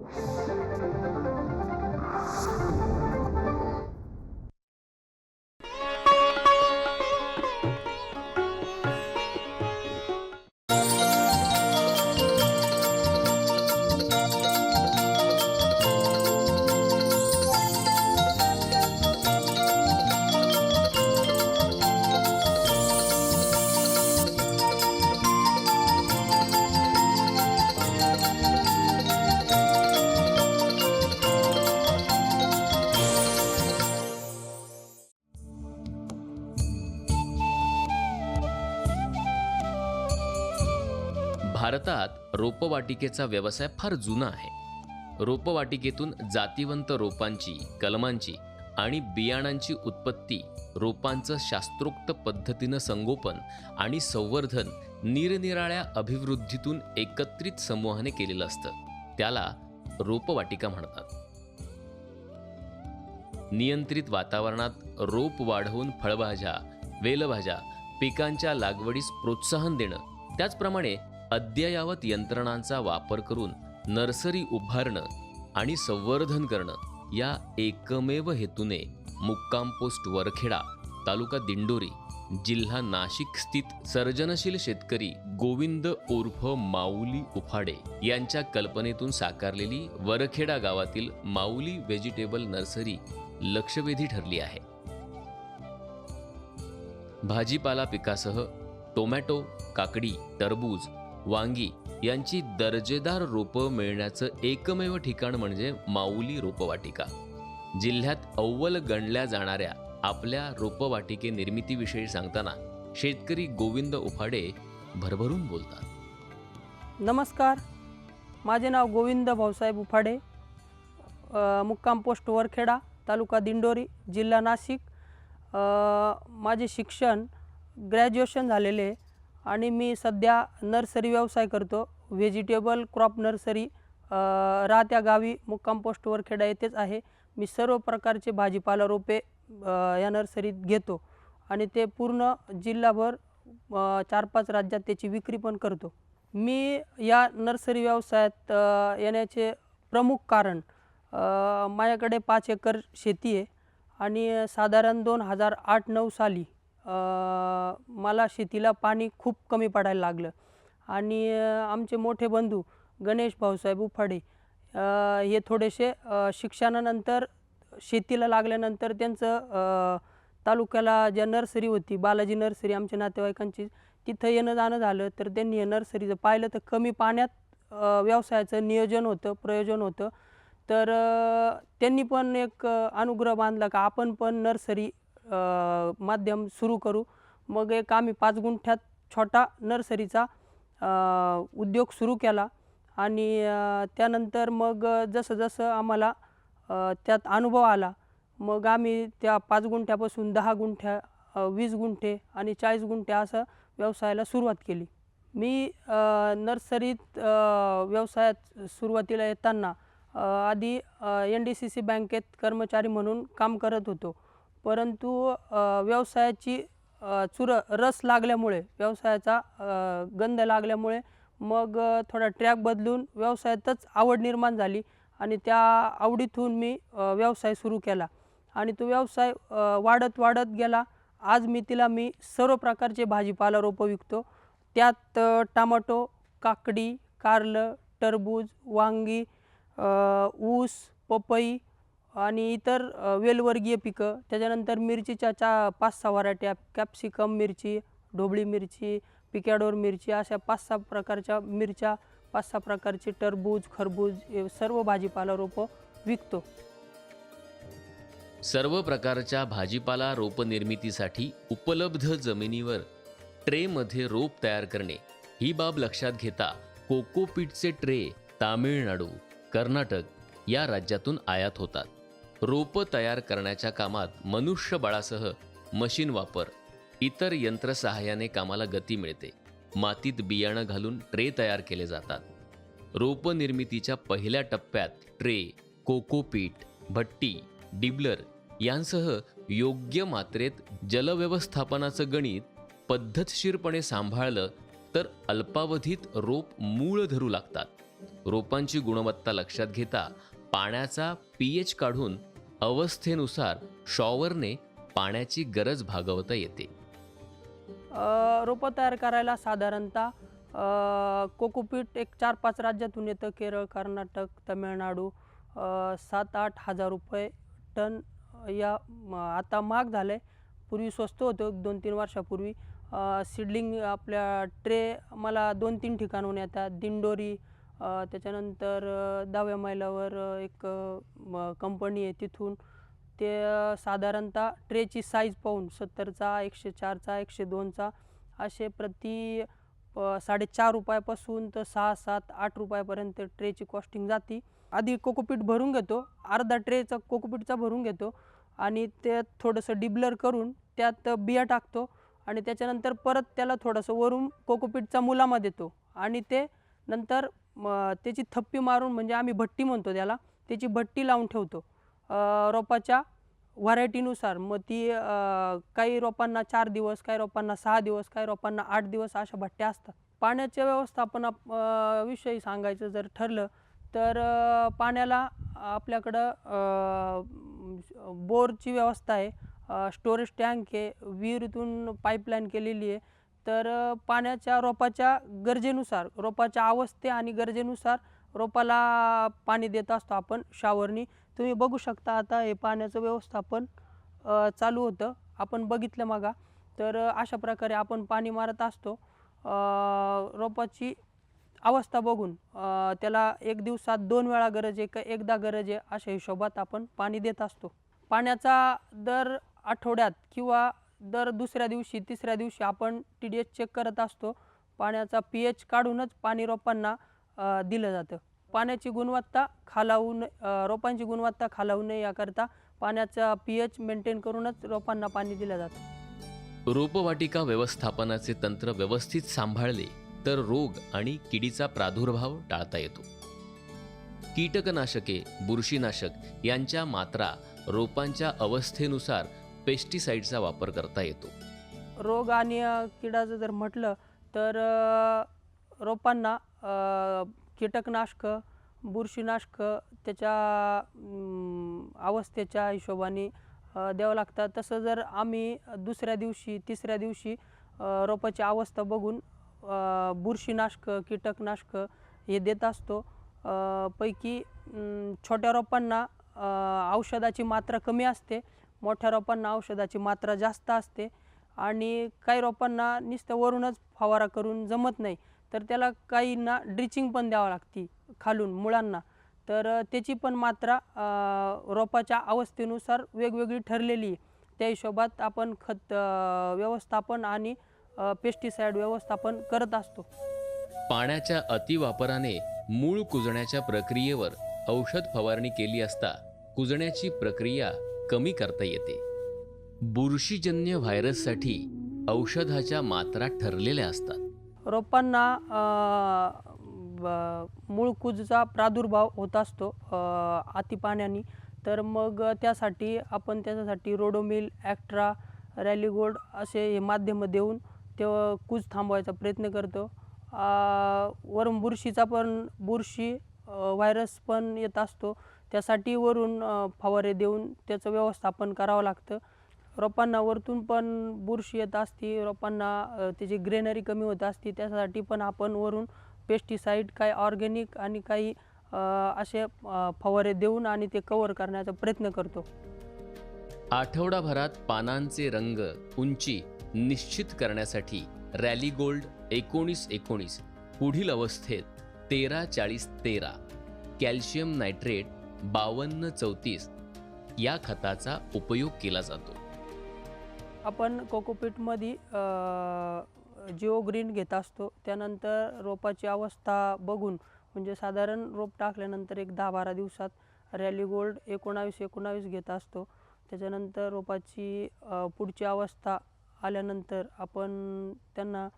Thank you. भारतात रोपवाटिकेचा व्यवसाय फार जुना आहे. रोपवाटिकेतून जातीवंत रोपांची कलमांची आणि बियाणांची उत्पत्ती रोपांचं शास्त्रोक्त पद्धतीनं संगोपन आणि संवर्धन निरनिराळ्या अभिवृद्धीतून एकत्रित समूहाने केलेलं असतं. त्याला रोपवाटिका म्हणतात. नियंत्रित वातावरणात रोप वाढवून फळभाज्या वेलभाज्या पिकांच्या लागवडीस प्रोत्साहन देणं त्याचप्रमाणे अद्ययावत यंत्रणांचा वापर करून नर्सरी उभारणं आणि संवर्धन करणं या एकमेव हेतूने मुक्काम पोस्ट वरखेडा तालुका दिंडोरी जिल्हा नाशिक स्थित सर्जनशील शेतकरी गोविंद उर्फ माऊली उफाडे यांच्या कल्पनेतून साकारलेली वरखेडा गावातील माऊली व्हेजिटेबल नर्सरी लक्षवेधी ठरली आहे. भाजीपाला पिकासह टोमॅटो काकडी टरबूज वांगी यांची दर्जेदार रोपं मिळण्याचं एकमेव ठिकाण म्हणजे माऊली रोपवाटिका. जिल्ह्यात अव्वल गणल्या जाणाऱ्या आपल्या रोपवाटिके निर्मितीविषयी सांगताना शेतकरी गोविंद उफाडे भरभरून बोलतात. नमस्कार. माझे नाव गोविंद भाऊसाहेब उफाडे मुक्काम पोस्ट वरखेडा तालुका दिंडोरी जिल्हा नाशिक. माझे शिक्षण ग्रॅज्युएशन झालेले आहे आणि मी सध्या नर्सरी व्यवसाय करतो. व्हेजिटेबल क्रॉप नर्सरी राहत्या गावी मुक्काम पोस्टवर खेडा येथेच आहे. मी सर्व प्रकारचे भाजीपाला रोपे या नर्सरीत घेतो आणि ते पूर्ण जिल्हाभर चार पाच राज्यात त्याची विक्री पण करतो. मी या नर्सरी व्यवसायात येण्याचे प्रमुख कारण माझ्याकडे पाच एकर शेती आहे आणि साधारण दोन हजार आठ नऊ साली मला शेतीला पाणी खूप कमी पडायला लागलं. आणि आमचे मोठे बंधू गणेश भाऊसाहेब उफाडे हे थोडेसे शिक्षणानंतर शेतीला लागल्यानंतर त्यांचं तालुक्याला ज्या नर्सरी होती बालाजी नर्सरी आमच्या नातेवाईकांची तिथं येणं जाणं झालं. तर त्यांनी हे नर्सरीचं पाहिलं तर कमी पाण्यात व्यवसायाचं नियोजन होतं प्रयोजन होतं. तर त्यांनी पण एक अनुग्रह बांधला का आपण पण नर्सरी माध्यम सुरू करू. मग एक आम्ही पाच गुंठ्यात छोटा नर्सरीचा उद्योग सुरू केला. आणि त्यानंतर मग जसं जसं आम्हाला त्यात अनुभव आला मग आम्ही त्या पाच गुंठ्यापासून दहा गुंठ्या वीस गुंठे आणि चाळीस गुंठे असं व्यवसायाला सुरुवात केली. मी नर्सरीत व्यवसायात सुरुवातीला येताना आधी एन डी सी सी बँकेत कर्मचारी म्हणून काम करत होतो. परंतु व्यवसायाची चुर रस लागल्यामुळे व्यवसायाचा गंध लागल्यामुळे मग थोडा ट्रॅक बदलून व्यवसायातच आवड निर्माण झाली आणि त्या आवडीतून मी व्यवसाय सुरू केला. आणि तो व्यवसाय वाढत वाढत गेला. आज मी तिला मी सर्व प्रकारचे भाजीपाला रोपं विकतो. त्यात टमाटो काकडी कारलं टरबूज वांगी ऊस पपई आणि इतर वेलवर्गीय पिकं. त्याच्यानंतर मिरचीच्या चा पाच सहा व्हरायट्या. कॅप्सिकम मिरची ढोबळी मिरची पिकॅडोर मिरची अशा पाच सहा प्रकारच्या मिरच्या पाच सहा प्रकारचे टरबूज खरबूज सर्व भाजीपाला रोपं विकतो. सर्व प्रकारच्या भाजीपाला रोपनिर्मितीसाठी उपलब्ध जमिनीवर ट्रेमध्ये रोप तयार करणे. ही बाब लक्षात घेता कोकोपीटचे ट्रे तामिळनाडू कर्नाटक या राज्यातून आयात होतात. रोपं तयार करण्याच्या कामात मनुष्यबळासह मशीन वापर इतर यंत्रसहाय्याने कामाला गती मिळते. मातीत बियाणं घालून ट्रे तयार केले जातात. रोपं निर्मितीच्या पहिल्या टप्प्यात ट्रे कोकोपीट भट्टी डिबलर यांसह योग्य मात्रेत जलव्यवस्थापनाचं गणित पद्धतशीरपणे सांभाळलं तर अल्पावधीत रोप मूळ धरू लागतात. रोपांची गुणवत्ता लक्षात घेता पाण्याचा पी एच काढून अवस्थेनुसार शॉवरने पाण्याची गरज भागवता येते. रोपं तयार करायला साधारणतः कोकोपीट एक चार पाच राज्यातून येतं. केरळ कर्नाटक तमिळनाडू सात आठ हजार रुपये टन या आता महाग झालं आहे पूर्वी स्वस्त होतं एक दोन तीन वर्षापूर्वी. सिडलिंग आपल्या ट्रे मला दोन तीन ठिकाणहून येतात. दिंडोरी त्याच्यानंतर दहाव्या मैलावर एक कंपनी आहे तिथून. ते साधारणतः ट्रेची साईज पाहून सत्तरचा एकशे चारचा एकशे दोनचा असे प्रति साडेचार रुपयापासून तर सहा सात आठ रुपयापर्यंत ट्रेची कॉस्टिंग जाते. आधी कोकोपीट भरून घेतो. अर्धा ट्रेचा कोकोपीटचा भरून घेतो आणि ते थोडंसं डिब्लर करून त्यात बिया टाकतो आणि त्याच्यानंतर परत त्याला थोडंसं वरून कोकोपीटचा मुलामा देतो आणि ते नंतर म, त्याची थप्पी मारून म्हणजे आम्ही भट्टी म्हणतो त्याला त्याची भट्टी लावून ठेवतो. रोपाच्या व्हरायटीनुसार मग ती काही रोपांना चार दिवस काही रोपांना सहा दिवस काही रोपांना आठ दिवस अशा भट्ट्या असतात. पाण्याच्या व्यवस्थापना विषयी सांगायचं जर ठरलं तर पाण्याला आपल्याकडं बोरची व्यवस्था आहे. स्टोरेज टँक आहे. विहिरीतून पाईपलाईन केलेली आहे. तर पाण्याच्या रोपाच्या गरजेनुसार रोपाच्या अवस्थे आणि गरजेनुसार रोपाला पाणी देत असतो आपण शावरनी तुम्ही बघू शकता आता हे पाण्याचं व्यवस्थापन चालू होतं. आपण बघितलं मागा. तर अशा प्रकारे आपण पाणी मारत असतो. रोपाची अवस्था बघून त्याला एक दिवसात दोन वेळा गरज आहे का एकदा गरज आहे अशा हिशोबात आपण पाणी देत असतो. पाण्याचा दर आठवड्यात किंवा दर दुसऱ्या दिवशी तिसऱ्या दिवशी आपण टी डी एच चेक करत असतो. पाण्याचा पी एच काढूनच पाणी रोपांना दिलं जातं. पाण्याची गुणवत्ता खालावू न रोपांची गुणवत्ता खालावू नये याकरता पाण्याचा पी एच मेंटेन करूनच रोपांना पाणी दिलं जातं. रोपवाटिका व्यवस्थापनाचे तंत्र व्यवस्थित सांभाळले तर रोग आणि किडीचा प्रादुर्भाव टाळता येतो. कीटकनाशके बुरशीनाशक यांच्या मात्रा रोपांच्या अवस्थेनुसार पेस्टिसाईडचा वापर करता येतो. रोग आणि किडाचं जर म्हटलं तर रोपांना कीटकनाशक कीटकनाशकं बुरशीनाशकं त्याच्या अवस्थेच्या हिशोबाने द्यावं लागतात. तसं जर आम्ही दुसऱ्या दिवशी तिसऱ्या दिवशी रोपाची अवस्था बघून बुरशीनाशक बुरशीनाशकं कीटकनाशकं हे देत असतो पैकी छोट्या रोपांना औषधाची मात्रा कमी असते. मोठ्या रोपांना औषधाची मात्रा जास्त असते आणि काही रोपांना नुसतं वरूनच फवारा करून जमत नाही. तर त्याला काहींना ड्रिचिंग पण द्यावं लागते खालून मुळांना. तर त्याची पण मात्रा रोपाच्या अवस्थेनुसार वेगवेगळी ठरलेली आहे. त्या हिशोबात आपण खत व्यवस्थापन आणि पेस्टिसाईड व्यवस्थापन करत असतो. पाण्याच्या अतिवापराने मूळ कुजण्याच्या प्रक्रियेवर औषध फवारणी केली असता कुजण्याची प्रक्रिया कमी करता येते. बुरशीजन्य व्हायरससाठी औषधाच्या मात्रा ठरलेल्या असतात. रोपांना मूळ कुजचा प्रादुर्भाव होत असतो अतिपाण्याने. तर मग त्यासाठी आपण त्याच्यासाठी रोडोमिल ॲक्ट्रा रॅलीगोल्ड असे हे माध्यमं देऊन ते कूज थांबवायचा प्रयत्न करतो. अ, वरून बुरशीचा पण बुरशी व्हायरस पण येत असतो. त्यासाठी वरून फवारे देऊन त्याचं व्यवस्थापन करावं लागतं. रोपांना वरतून पण बुरशी येत असती रोपांना त्याची ग्रेनरी कमी होत असती त्यासाठी पण आपण वरून पेस्टिसाईड काही ऑर्गॅनिक आणि काही असे फवारे देऊन आणि ते कवर करण्याचा प्रयत्न करतो. आठवडाभरात पानांचे रंग उंची निश्चित करण्यासाठी रॅली गोल्ड एकोणीस एकोणीस पुढील अवस्थेत तेरा चाळीस तेरा कॅल्शियम नायट्रेट बावन्न चौतीस या खताचा उपयोग केला जातो. आपण कोकोपीटमध्ये जिओ ग्रीन घेत असतो. त्यानंतर रोपाची अवस्था बघून म्हणजे साधारण रोप टाकल्यानंतर एक दहा बारा दिवसात रॅली गोल्ड एकोणावीस एकोणावीस घेत असतो. त्याच्यानंतर रोपाची पुढची अवस्था आल्यानंतर आपण त्यांना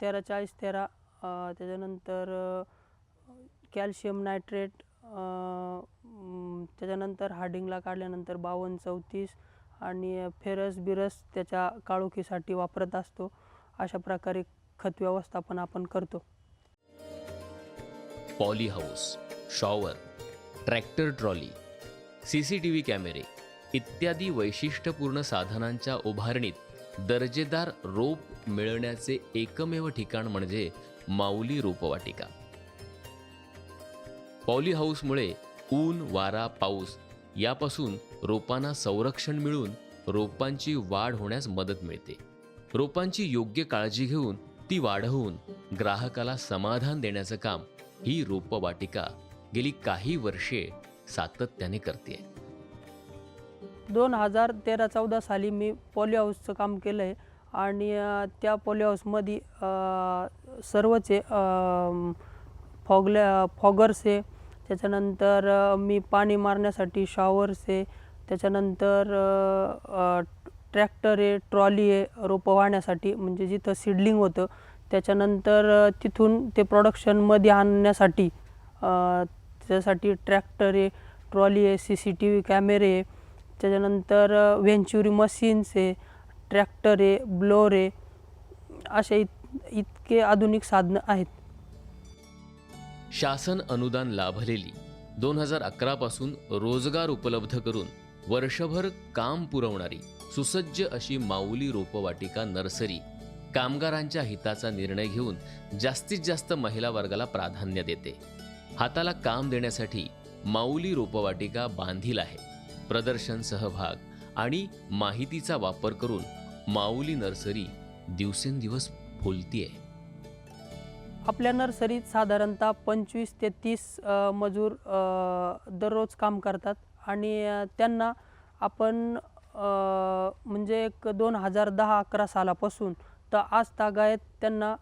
तेरा चाळीस तेरा त्याच्यानंतर कॅल्शियम नायट्रेट त्याच्यानंतर हार्डिंगला काढल्यानंतर बावन्न चौतीस आणि फेरस बिरस त्याच्या काळोखीसाठी वापरत असतो. अशा प्रकारे खत व्यवस्थापन आपण करतो. Poly house shower tractor trolley C C T V कॅमेरे इत्यादी वैशिष्ट्यपूर्ण साधनांच्या उभारणीत दर्जेदार रोप मिळण्याचे एकमेव ठिकाण म्हणजे माऊली रोपवाटिका. पॉली हाऊसमुळे ऊन वारा पाऊस यापासून रोपांना संरक्षण मिळून रोपांची वाढ होण्यास मदत मिळते. रोपांची योग्य काळजी घेऊन ती वाढवून ग्राहकाला समाधान देण्याचं काम ही रोपवाटिका गेली काही वर्षे सातत्याने करते दोन हजार तेरा चौदा साली मी पॉली हाऊसचं काम केलं आहे आणि त्या पॉली हाऊसमध्ये सर्वच सर्वचे फॉगर्स आहे त्याच्यानंतर मी पाणी मारण्यासाठी शॉवर्स आहे. त्याच्यानंतर ट्रॅक्टर आहे ट्रॉली आहे रोपं वाहण्यासाठी म्हणजे जिथं सिडलिंग होतं. त्याच्यानंतर तिथून ते प्रोडक्शनमध्ये आणण्यासाठी त्याच्यासाठी ट्रॅक्टर आहे ट्रॉली आहे सी सी टी व्ही कॅमेरे आहे. त्याच्यानंतर व्हेंच्युरी मशीन्स आहे ट्रॅक्टर आहे ब्लोर आहे. असे इत इतके आधुनिक साधनं आहेत. शासन अनुदान लाभलेली दोन हजार अकरा पासून रोजगार उपलब्ध करून वर्षभर काम पुरवणारी सुसज्ज अशी माऊली रोपवाटिका नर्सरी कामगारांच्या हिताचा निर्णय घेऊन जास्तीत जास्त महिला वर्गाला प्राधान्य देते. हाताला काम देण्यासाठी माऊली रोपवाटिका बांधील आहे. प्रदर्शन सहभाग आणि माहितीचा वापर करून माऊली नर्सरी दिवसेंदिवस फुलतीये. आपल्या नर्सरीत साधारणतः पंचवीस ते तीस मजूर दररोज काम करतात आणि त्यांना आपण म्हणजे एक दोन हजार दहा अकरा सालापासून तर आज तागायत त्यांना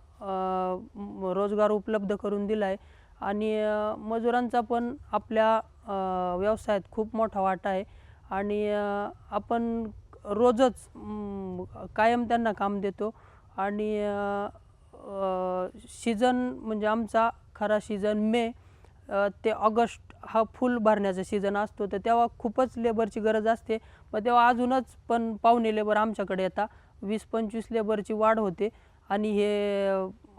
रोजगार उपलब्ध करून दिला आहे आणि मजुरांचा पण आपल्या व्यवसायात खूप मोठा वाटा आहे आणि आपण रोजच कायम त्यांना काम देतो आणि सीझन म्हणजे आमचा खरा सीझन मे ते ऑगस्ट हा फुल भरण्याचा सीझन असतो. तर तेव्हा खूपच लेबरची गरज असते. मग तेव्हा अजूनच पण पाहुणे लेबर आमच्याकडे येतात. वीस पंचवीस लेबरची वाढ होते. आणि हे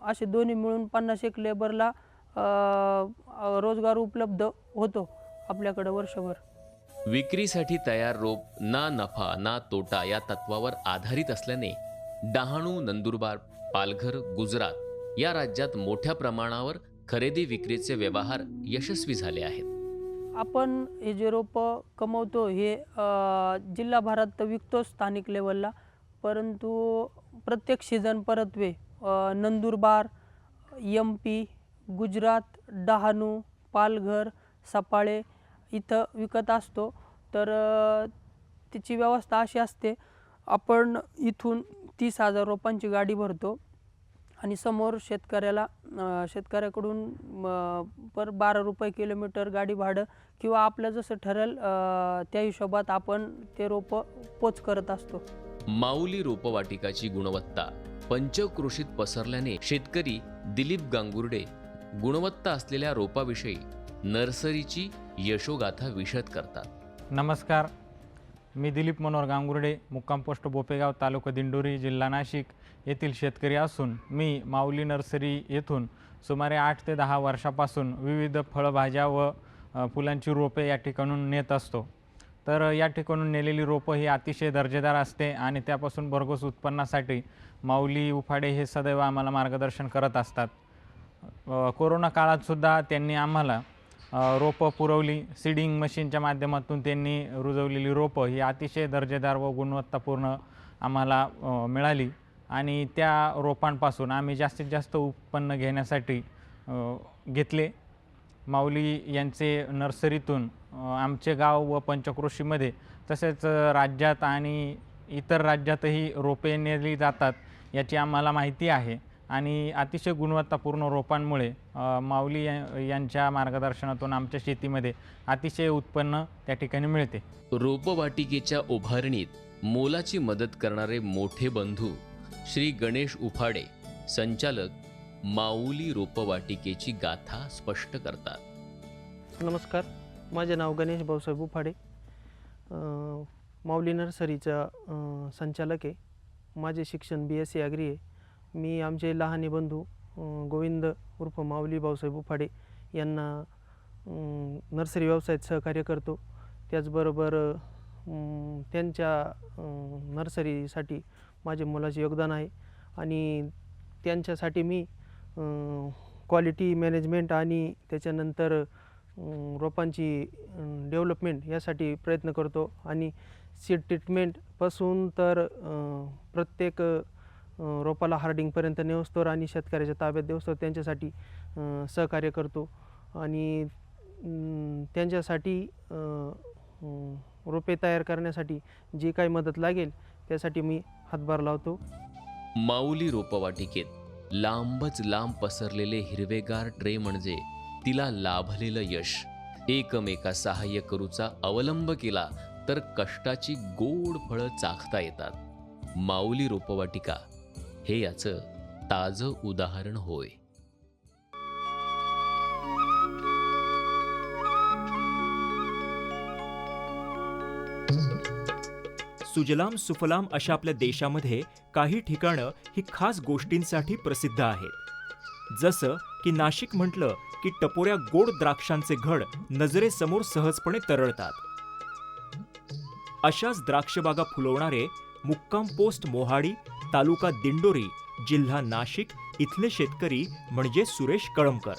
असे दोन्ही मिळून पन्नास एक लेबरला रोजगार उपलब्ध होतो आपल्याकडं वर्षभर. विक्रीसाठी तयार रोप ना नफा ना तोटा या तत्वावर आधारित असल्याने डहाणू नंदुरबार पालघर गुजरात या राज्यात मोठ्या प्रमाणावर खरेदी विक्रीचे व्यवहार यशस्वी झाले आहेत. आपण हे जे रोपं कमवतो हे जिल्हाभरात तर विकतो स्थानिक लेवलला परंतु प्रत्येक सीझन परतवे नंदुरबार एम पी गुजरात डहाणू पालघर सपाळे इथं विकत असतो. तर तिची व्यवस्था अशी असते आपण इथून तीस हजार रोपांची गाडी भरतो. आणि समोर शेतकऱ्याला शेतकऱ्याकडून पर बारा रुपये किलोमीटर गाडी भाडं किंवा आपलं जसं ठरेल त्या हिशोबात आपण ते रोपं पोच करत असतो. माऊली रोपवाटिकाची गुणवत्ता पंचकृषीत पसरल्याने शेतकरी दिलीप गांगुर्डे गुणवत्ता असलेल्या रोपाविषयी नर्सरीची यशोगाथा विशद करतात. नमस्कार. मी दिलीप मनोहर गांगुर्डे मुक्काम पोस्ट बोपेगाव तालुका दिंडोरी जिल्हा नाशिक येथील शेतकरी असून मी माऊली नर्सरी येथून सुमारे आठ ते दहा वर्षापासून विविध फळभाज्या व फुलांची रोपे या ठिकाणून नेत असतो. तर या ठिकाणून नेलेली रोपं ही अतिशय दर्जेदार असते आणि त्यापासून भरघोस उत्पन्नासाठी माऊली उफाडे हे सदैव आम्हाला मार्गदर्शन करत असतात. कोरोना काळातसुद्धा त्यांनी आम्हाला रोपं पुरवली. सीडिंग मशीनच्या माध्यमातून त्यांनी रुजवलेली रोपं ही अतिशय दर्जेदार व गुणवत्तापूर्ण आम्हाला मिळाली. आणि त्या रोपांपासून आम्ही जास्तीत जास्त उत्पन्न घेण्यासाठी घेतले. माऊली यांचे नर्सरीतून आमचे गाव व पंचक्रोशीमध्ये तसेच राज्यात आणि इतर राज्यातही रोपे नेली जातात याची आम्हाला माहिती आहे. आणि अतिशय गुणवत्तापूर्ण रोपांमुळे माऊली या- यांच्या मार्गदर्शनातून आमच्या शेतीमध्ये अतिशय उत्पन्न त्या ठिकाणी मिळते. रोपवाटिकेच्या उभारणीत मोलाची मदत करणारे मोठे बंधू श्री गणेश उफाडे संचालक माऊली रोपवाटिकेची गाथा स्पष्ट करतात. नमस्कार माझे नाव गणेश भाऊसाहेब उफाडे. माऊली नर्सरीचा संचालक आहे. माझे शिक्षण बी एस सी ॲग्री आहे. मी आमचे लहाने बंधू गोविंद उर्फ माऊली भाऊसाहेब उफाडे यांना नर्सरी व्यवसायात सहकार्य करतो. त्याचबरोबर त्यांच्या नर्सरीसाठी माझे मुलाचे योगदान आहे. आणि त्यांच्यासाठी मी क्वालिटी मॅनेजमेंट आणि त्याच्यानंतर रोपांची डेव्हलपमेंट यासाठी प्रयत्न करतो. आणि सीड ट्रीटमेंटपासून तर प्रत्येक रोपाला हार्डिंगपर्यंत नेऊस्तोवर आणि शेतकऱ्याच्या ताब्यात देऊस्तोवर त्यांच्यासाठी सहकार्य करतो. आणि त्यांच्यासाठी रोपे तयार करण्यासाठी जी काही मदत लागेल त्यासाठी मी हातभार लावतो. माऊली रोपवाटिकेत लांबच लांब पसरलेले हिरवेगार ट्रे म्हणजे तिला लाभलेलं यश. एकमेका सहाय्य करूचा अवलंब केला तर कष्टाची गोड फळं चाखता येतात. माऊली रोपवाटिका हे याचं ताजं उदाहरण होय. सुजलाम सुफलाम अशा आपल्या देशामध्ये काही ठिकाणं ही खास गोष्टींसाठी प्रसिद्ध आहेत. जसं की नाशिक म्हटलं की टपोऱ्या गोड द्राक्षांचे घड नजरेसमोर सहजपणे तरळतात. अशाच द्राक्षबागा फुलवणारे मुक्काम पोस्ट मोहाडी तालुका दिंडोरी जिल्हा नाशिक इथले शेतकरी म्हणजे सुरेश कळमकर.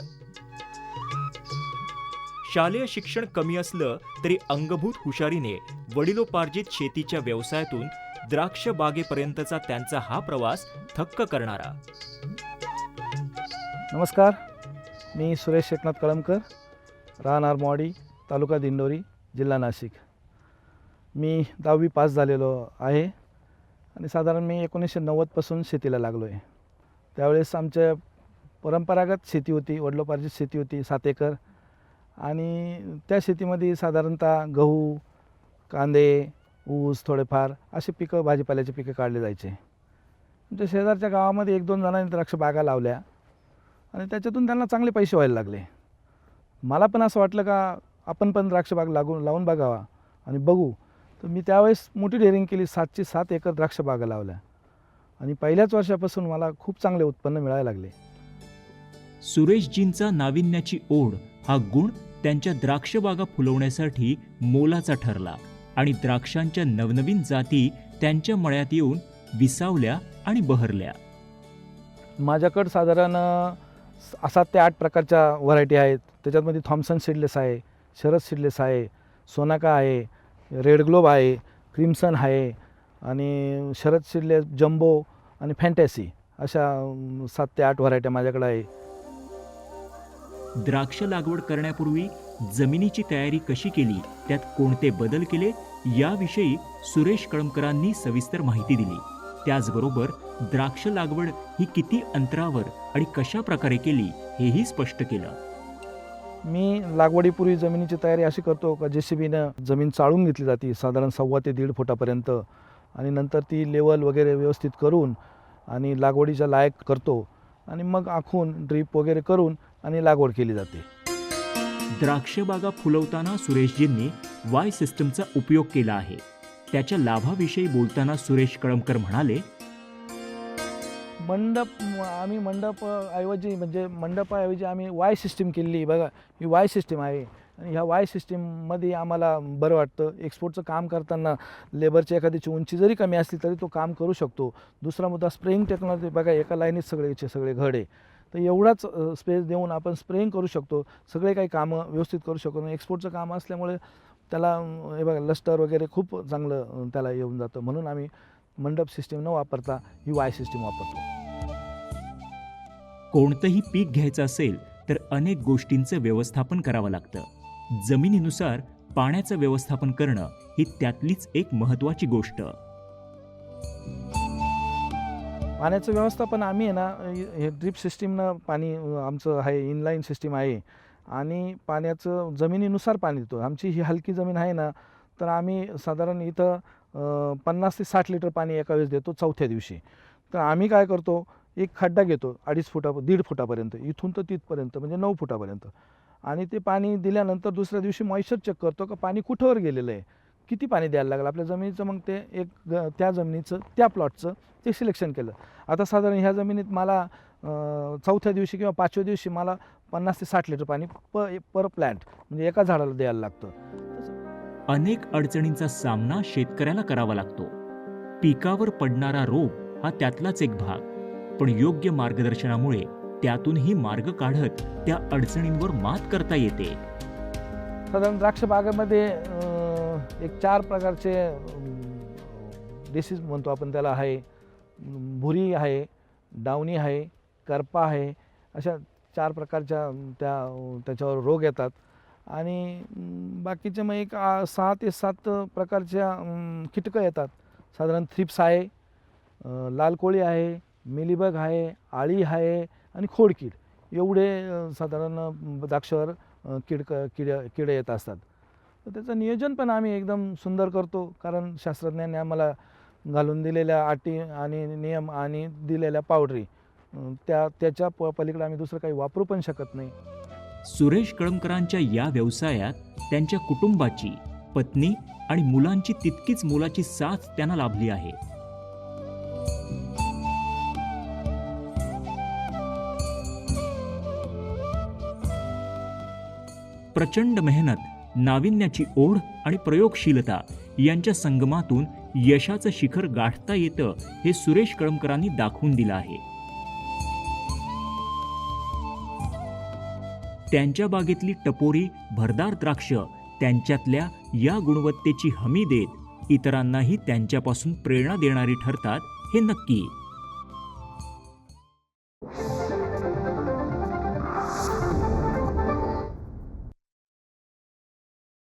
शालेय शिक्षण कमी असलं तरी अंगभूत हुशारीने वडिलोपार्जित शेतीच्या व्यवसायातून द्राक्ष बागेपर्यंतचा त्यांचा हा प्रवास थक्क करणारा. नमस्कार मी सुरेश एकनाथ कळमकर राहणार मॉडी तालुका दिंडोरी जिल्हा नाशिक. मी दहावी पास झालेलो आहे. आणि साधारण मी एकोणीसशे नव्वदपासून शेतीला लागलो आहे त्यावेळेस आमच्या परंपरागत शेती होती वडिलोपार्जित शेती होती सात एकर. आणि त्या शेतीमध्ये साधारणतः गहू कांदे ऊस थोडेफार असे पिकं भाजीपाल्याचे पिकं काढले जायचे. आमच्या शेजारच्या गावामध्ये एक दोन जणांनी द्राक्ष बागा लावल्या आणि त्याच्यातून त्यांना चांगले पैसे व्हायला लागले. मला पण असं वाटलं का आपण पण द्राक्ष बाग लागून लावून बघावा आणि बघू. तर मी त्यावेळेस मोठी डेअरिंग केली सातशे सात एकर द्राक्ष बागा लावल्या. आणि पहिल्याच वर्षापासून मला खूप चांगले उत्पन्न मिळायला लागले. सुरेशजींचा नाविन्याची ओढ हा गुण त्यांच्या द्राक्षबागा फुलवण्यासाठी मोलाचा ठरला आणि द्राक्षांच्या नवनवीन जाती त्यांच्या मळ्यात येऊन विसावल्या आणि बहरल्या. माझ्याकडं साधारण सात ते आठ प्रकारच्या व्हरायटी आहेत. त्याच्यातमध्ये थॉम्सन सीडलेस आहे शरद सीडलेस आहे सोनाका आहे रेड ग्लोब आहे क्रिम्सन आहे आणि शरद सीडलेस जम्बो आणि फॅन्टॅसी अशा सात ते आठ व्हरायट्या माझ्याकडे आहे. द्राक्ष लागवड करण्यापूर्वी जमिनीची तयारी कशी केली त्यात कोणते बदल केले याविषयी सुरेश कळमकरांनी सविस्तर माहिती दिली. त्याचबरोबर द्राक्ष लागवड ही किती अंतरावर आणि कशा प्रकारे केली हेही स्पष्ट केलं. मी लागवडीपूर्वी जमिनीची तयारी अशी करतो का जे सी बीनं जमीन चाळून घेतली जाते साधारण सव्वा ते दीड फुटापर्यंत. आणि नंतर ती लेवल वगैरे व्यवस्थित करून आणि लागवडीच्या लायक करतो. आणि मग आखून ड्रीप वगैरे करून आणि लागवड केली जाते. द्राक्ष बागा फुलवताना सुरेशजींनी वाय सिस्टमचा उपयोग केला आहे. त्याच्या लाभाविषयी बोलताना सुरेश कळमकर म्हणाले मंडप आम्ही मंडप ऐवजी म्हणजे मंडपाऐवजी आम्ही वाय सिस्टीम केलेली बघा ही वाय सिस्टीम आहे. आणि ह्या वाय सिस्टीममध्ये आम्हाला बरं वाटतं. एक्सपोर्टचं काम करताना लेबरची एखाद्याची उंची जरी कमी असली तरी तो काम करू शकतो. दुसरा मुद्दा स्प्रेइंग टेक्नॉलॉजी बघा एका लाईनीत सगळेचे सगळे घड आहे. तर एवढाच स्पेस देऊन आपण स्प्रेइंग करू शकतो. सगळे काही कामं व्यवस्थित करू शकतो. एक्सपोर्टचं काम असल्यामुळे त्याला हे बघा लस्टर वगैरे खूप चांगलं त्याला येऊन जातं. म्हणून आम्ही मंडप सिस्टीम न वापरता ही वाय सिस्टीम वापरतो. कोणतंही पीक घ्यायचं असेल तर अनेक गोष्टींचं व्यवस्थापन करावं लागतं. जमिनीनुसार पाण्याचं व्यवस्थापन करणं ही त्यातलीच एक महत्वाची गोष्ट. पाण्याचं व्यवस्थापन आम्ही आहे ना हे ड्रीप सिस्टीमनं पाणी आमचं आहे इनलाईन सिस्टीम आहे. आणि पाण्याचं जमिनीनुसार पाणी देतो. आमची ही हलकी जमीन आहे ना तर आम्ही साधारण इथं पन्नास ते साठ लिटर पाणी एका वेळेस देतो चौथ्या दिवशी. तर आम्ही काय करतो एक खड्डा घेतो अडीच फुटा दीड फुटापर्यंत इथून तर तिथपर्यंत म्हणजे नऊ फुटापर्यंत. आणि ते पाणी दिल्यानंतर दुसऱ्या दिवशी मॉइश्चर चेक करतो का पाणी कुठंवर गेलेलं आहे? किती पाणी द्यायला लागलं? आपल्या जमिनीचं मग ते एक ग त्या जमिनीचं त्या प्लॉटचं ते सिलेक्शन केलं. आता साधारण ह्या जमिनीत मला चौथ्या दिवशी किंवा पाचव्या दिवशी मला पन्नास ते साठ लिटर पाणी प पर प्लॅन्ट म्हणजे एका झाडाला द्यायला लागतं. अनेक अडचणींचा सामना शेतकऱ्याला करावा लागतो. पिकावर पडणारा रोग हा त्यातलाच एक भाग. पण योग्य मार्गदर्शनामुळे त्यातूनही मार्ग काढत त्या अडचणींवर मात करता येते. साधारण द्राक्ष बागेमध्ये एक चार प्रकारचे डिसीज म्हणतो आपण त्याला आहे. भुरी आहे डावणी आहे करपा आहे अशा चार प्रकारच्या त्या त्याच्यावर रोग येतात. आणि बाकीचे मग एक सहा ते सात प्रकारच्या कीटकं येतात. साधारण थ्रिप्स आहे लाल कोळी आहे मिलीबग आहे आळी आहे आणि खोडकीड. एवढे साधारण द्राक्षावर किडक किड किडे येत असतात. तर त्याचं नियोजन पण आम्ही एकदम सुंदर करतो कारण शास्त्रज्ञांनी आम्हाला घालून दिलेल्या अटी आणि नियम आणि दिलेल्या पावडरी त्या त्याच्या प पलीकडे आम्ही दुसरं काही वापरू पण शकत नाही. सुरेश कळमकरांच्या या व्यवसायात त्यांच्या कुटुंबाची पत्नी आणि मुलांची तितकीच मोलाची साथ त्यांना लाभली आहे. प्रचंड मेहनत नाविन्याची ओढ आणि प्रयोगशीलता यांच्या संगमातून यशाचं शिखर गाठता येतं हे सुरेश कळमकरांनी दाखवून दिलं आहे. त्यांच्या बागेतली टपोरी भरदार द्राक्ष त्यांच्यातल्या या गुणवत्तेची हमी देत इतरांनाही त्यांच्यापासून प्रेरणा देणारी ठरतात हे नक्की.